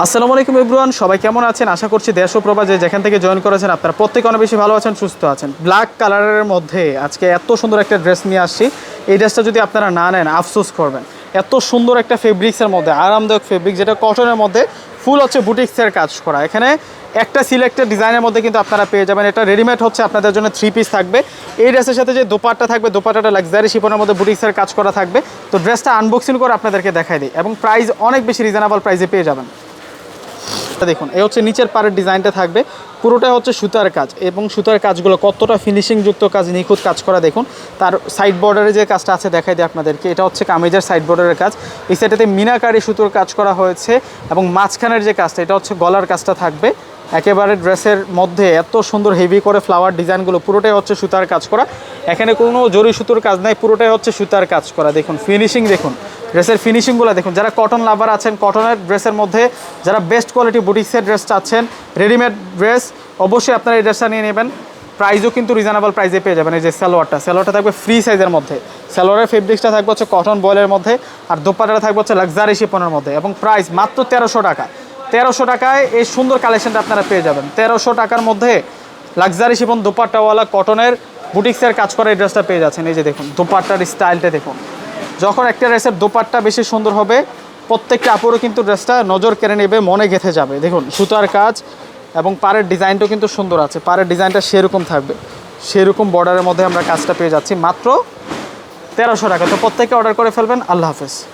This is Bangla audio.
আসসালামু আলাইকুম ইব্রুয়ান সবাই কেমন আছেন? আশা করছি দেশ ও যেখান থেকে জয়েন করেছেন আপনারা প্রত্যেকে অনেক বেশি ভালো আছেন, সুস্থ আছেন। ব্ল্যাক কালারের মধ্যে আজকে এত সুন্দর একটা ড্রেস নিয়ে আসছি। এই ড্রেসটা যদি আপনারা না নেন, আফসোস করবেন। এত সুন্দর একটা ফেব্রিক্সের মধ্যে, আরামদায়ক ফেব্রিক, যেটা কটনের মধ্যে ফুল হচ্ছে বুটিক্সের কাজ করা। এখানে একটা সিলেক্টেড ডিজাইনের মধ্যে কিন্তু আপনারা পেয়ে যাবেন। এটা রেডিমেড হচ্ছে, আপনাদের জন্য থ্রি পিস থাকবে। এই ড্রেসের সাথে যে দোপাট্টা থাকবে, দোপাট্টাটা লাক্সারি শিপনের মধ্যে বুটিক্সের কাজ করা থাকবে। তো ড্রেসটা আনবক্সিং করে আপনাদেরকে দেখাই দিই এবং প্রাইস অনেক বেশি রিজনেবল প্রাইসে পেয়ে যাবেন। দেখুন, এই হচ্ছে নিচের পাড়ের ডিজাইনটা থাকবে। পুরোটাই হচ্ছে সুতার কাজ এবং সুতার কাজগুলো কতটা ফিনিশিং যুক্ত কাজ, নিখুঁত কাজ করা দেখুন। তার সাইড বর্ডারে যে কাজটা আছে, দেখাই দিই আপনাদেরকে। এটা হচ্ছে কামিজের সাইড বর্ডারের কাজ। এই সাইডটাতে মিনাকারি সুতোর কাজ করা হয়েছে এবং মাঝখানের যে কাজটা, এটা হচ্ছে গলার কাজটা থাকবে। একেবারে ড্রেসের মধ্যে এত সুন্দর হেভি করে ফ্লাওয়ার ডিজাইনগুলো পুরোটাই হচ্ছে সুতার কাজ করা। এখানে কোনো জরি সুতোর কাজ নাই, পুরোটাই হচ্ছে সুতার কাজ করা। দেখুন ফিনিশিং দেখুন। ড্রেসের ফিনিশিংগুলো দেখুন, যারা কটন লাভার আছেন কটনের ড্রেসের মধ্যে যারা বেস্ট কোয়ালিটি বুটিক্সের ড্রেস চাচ্ছেন রেডিমেড ড্রেস অবশ্যই আপনারা এই ড্রেসটা নিয়ে নেবেন। প্রাইসও কিন্তু রিজনেবল প্রাইসে পেয়ে যাবেন, এই যে স্যালোয়ারটা সালোয়ারটা থাকবে ফ্রি সাইজের মধ্যে। স্যালোয়ারের ফেব্রিক্সটা থাকবে হচ্ছে কটন বয়েলের মধ্যে, আর দোপাটাটা থাকবে হচ্ছে লাক্সারি শিপনের মধ্যে। এবং প্রাইস মাত্র তেরোশো টাকা। তেরোশো টাকায় এই সুন্দর কালেকশনটা আপনারা পেয়ে যাবেন। তেরোশো টাকার মধ্যে লাক্সারি শিপন দোপাট্টাওয়ালা কটনের বুটিক্সের কাজ করা এই ড্রেসটা পেয়ে যাচ্ছেন। এই যে দেখুন, দোপাট্টার স্টাইলটা দেখুন। যখন একটা ড্রেসের দোপাট্টা বেশি সুন্দর হবে, প্রত্যেকটা আপুরও কিন্তু ড্রেসটা নজর কেড়ে নেবে, মনে গেঁথে যাবে। দেখুন, সুতার কাজ এবং পাড়ের ডিজাইনটাও কিন্তু সুন্দর আছে। পাড়ের ডিজাইনটা সেরকম থাকবে। সেরকম বর্ডারের মধ্যে আমরা কাজটা পেয়ে যাচ্ছি। মাত্র তেরোশো টাকা। তো প্রত্যেকে অর্ডার করে ফেলবেন। আল্লাহ হাফেজ।